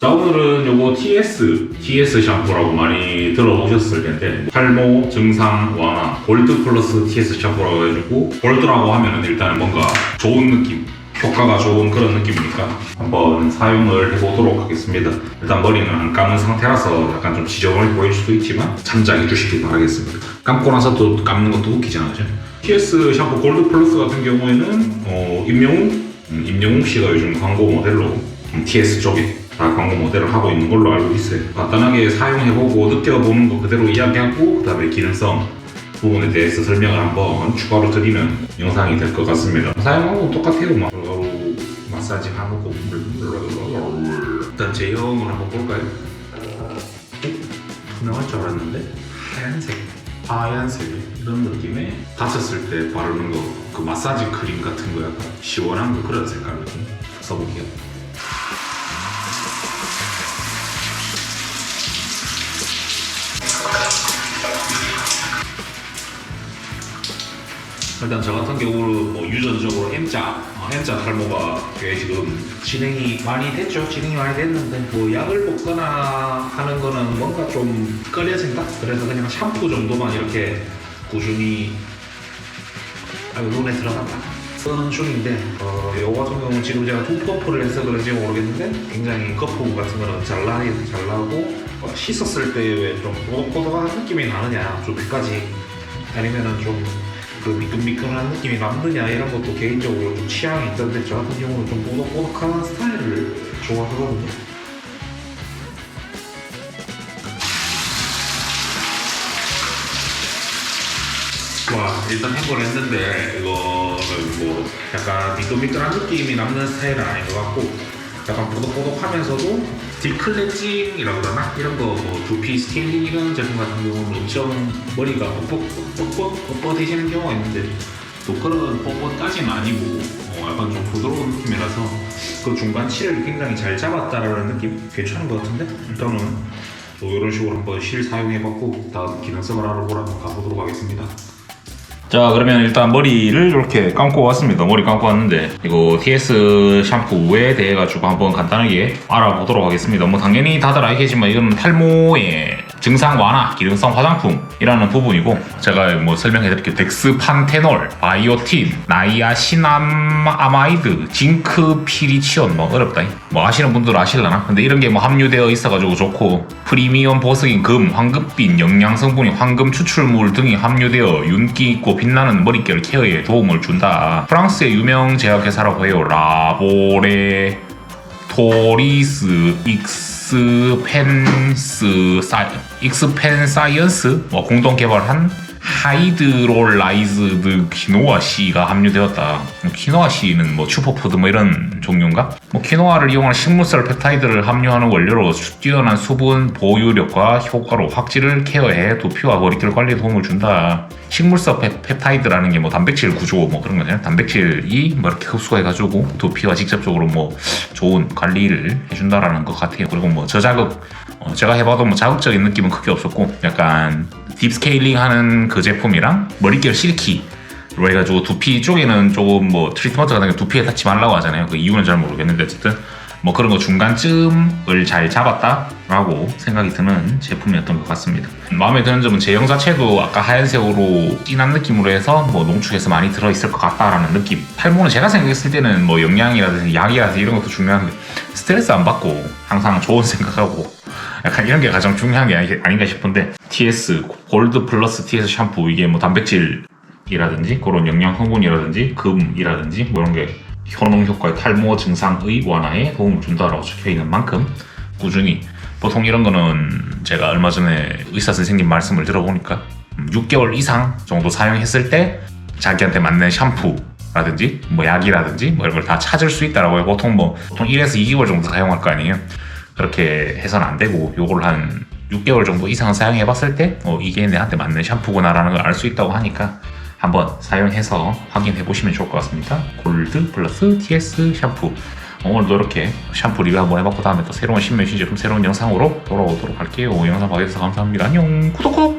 자 오늘은 요거 TS, TS 샴푸라고 많이 들어보셨을 텐데 탈모 증상 완화 골드 플러스 TS 샴푸라고 해가지고 골드라고 하면은 일단 뭔가 좋은 느낌 효과가 좋은 그런 느낌이니까 한번 사용을 해보도록 하겠습니다. 일단 머리는 안 감은 상태라서 약간 좀 지저분해 보일 수도 있지만 참작해 주시길 바라겠습니다. 감고 나서 또 감는 것도 웃기잖아요 그죠? TS 샴푸 골드 플러스 같은 경우에는 어, 임영웅? 음, 임영웅 씨가 요즘 광고 모델로 음, TS 쪽에 다 광고 모델을 하고 있는 걸로 알고 있어요. 간단하게 사용해보고 느껴보는 거 그대로 이야기하고 그 다음에 기능성 부분에 대해서 설명을 한번 추가로 드리는 영상이 될 것 같습니다. 사용하고 똑같아요. 막 마사지 하고 일단 제형을 한번 볼까요? 투명할 줄 알았는데 하얀색 하얀색 이런 느낌의 다쳤을 때 바르는 거 그 마사지 크림 같은 거 약간 시원한 거 그런 색깔 느낌 써볼게요. 일단 저 같은 경우는 뭐 유전적으로 M자, 어, M자 탈모가 꽤 지금 진행이 많이 됐죠. 진행이 많이 됐는데 뭐 약을 먹거나 하는 거는 뭔가 좀 꺼려진다. 그래서 그냥 샴푸 정도만 이렇게 꾸준히 아, 눈에 들어간다. 쓰는 중인데 어, 요거 같은 경우는 지금 제가 두 펌프를 해서 그런지 모르겠는데 굉장히 거품 같은 거는 잘 나요, 잘 나오고 어, 씻었을 때 왜 좀 꼬독꼬독한 느낌이 나느냐 좀 끝까지 아니면은 좀 그 미끈미끈한 느낌이 남느냐 이런 것도 개인적으로 좀 취향이 있던데 저 같은 경우는 좀 꼬독꼬독한 스타일을 좋아하거든요. 와 일단 햄버를 했는데 이거는 뭐 약간 미끈미끈한 느낌이 남는 스타일은 아닌 것 같고 약간 보독보독하면서도 딥클렌징이라고 그러나? 이런 거뭐 두피 스케일링 이런 제품 같은 경우는 엄청 머리가 뻑뻑뻑뻑 뻣뻣해지는 경우가 있는데 또 그런 뻣뻣까지는 아니고 어, 약간 좀 부드러운 느낌이라서 그 중간치를 굉장히 잘 잡았다라는 느낌? 괜찮은 것 같은데? 일단은 뭐 이런 식으로 한번 실 사용해봤고 다음 기능성을 알아보러 한번 가보도록 하겠습니다. 자 그러면 일단 머리를 이렇게 감고 왔습니다. 머리 감고 왔는데 이거 TS 샴푸에 대해 가지고 한번 간단하게 알아보도록 하겠습니다. 뭐 당연히 다들 알겠지만 이거는 탈모의 증상 완화 기능성 화장품이라는 부분이고 제가 뭐 설명해 드릴게요. 덱스판테놀 바이오틴 나이아시나마이드 징크 피리치온. 뭐 어렵다. 뭐 아시는 분들 아실라나? 근데 이런 게 뭐 함유되어 있어 가지고 좋고 프리미엄 보석인 금 황금빛 영양 성분이 황금 추출물 등이 함유되어 윤기 있고 빛나는 머릿결 케어에 도움을 준다. 프랑스의 유명 제약회사라고 해요. 라보레 토리스 익스펜스 사이 익스펜 사이언스? 뭐 공동 개발한 하이드롤라이즈드 키노아 씨가 함유되었다. 뭐 키노아 씨는 뭐 슈퍼푸드 뭐 이런 종류인가? 뭐 키노아를 이용한 식물성 펩타이드를 함유하는 원료로 수- 뛰어난 수분 보유력과 효과로 확질을 케어해 두피와 머릿결 관리에 도움을 준다. 식물성 펩, 펩타이드라는 게 뭐 단백질 구조 뭐 그런 거잖아요. 단백질이 뭐 이렇게 흡수가 해가지고 두피와 직접적으로 뭐 좋은 관리를 해준다라는 것 같아요. 그리고 뭐 저자극 어, 제가 해봐도 뭐 자극적인 느낌은 크게 없었고 약간 딥스케일링 하는 그 제품이랑 머릿결 실키 로 해가지고 두피 쪽에는 조금 뭐 트리트먼트 같은 게 두피에 닿지 말라고 하잖아요. 그 이유는 잘 모르겠는데 어쨌든 뭐 그런 거 중간쯤을 잘 잡았다라고 생각이 드는 제품이었던 것 같습니다. 마음에 드는 점은 제형 자체도 아까 하얀색으로 진한 느낌으로 해서 뭐 농축해서 많이 들어있을 것 같다라는 느낌. 탈모는 제가 생각했을 때는 뭐 영양이라든지 약이라든지 이런 것도 중요한데 스트레스 안 받고 항상 좋은 생각하고 약간 이런 게 가장 중요한 게 아닌가 싶은데 TS 골드 플러스 TS 샴푸 이게 뭐 단백질이라든지 그런 영양 성분이라든지 금이라든지 뭐 이런 게 효능 효과의 탈모 증상의 완화에 도움을 준다라고 적혀 있는 만큼 꾸준히 보통 이런 거는 제가 얼마 전에 의사 선생님 말씀을 들어보니까 6개월 이상 정도 사용했을 때 자기한테 맞는 샴푸라든지 뭐 약이라든지 뭐 이런 걸 다 찾을 수 있다라고 해요. 보통 뭐 보통 1에서 2개월 정도 사용할 거 아니에요. 그렇게 해서는 안 되고 요걸 한 6개월 정도 이상 사용해 봤을 때 어, 이게 내한테 맞는 샴푸구나라는 걸 알 수 있다고 하니까 한번 사용해서 확인해 보시면 좋을 것 같습니다. 골드 플러스 TS 샴푸. 어, 오늘도 이렇게 샴푸 리뷰 한번 해봤고 다음에 또 새로운 신메시 제품 새로운 영상으로 돌아오도록 할게요. 영상 봐주셔서 감사합니다. 안녕. 구독 구독.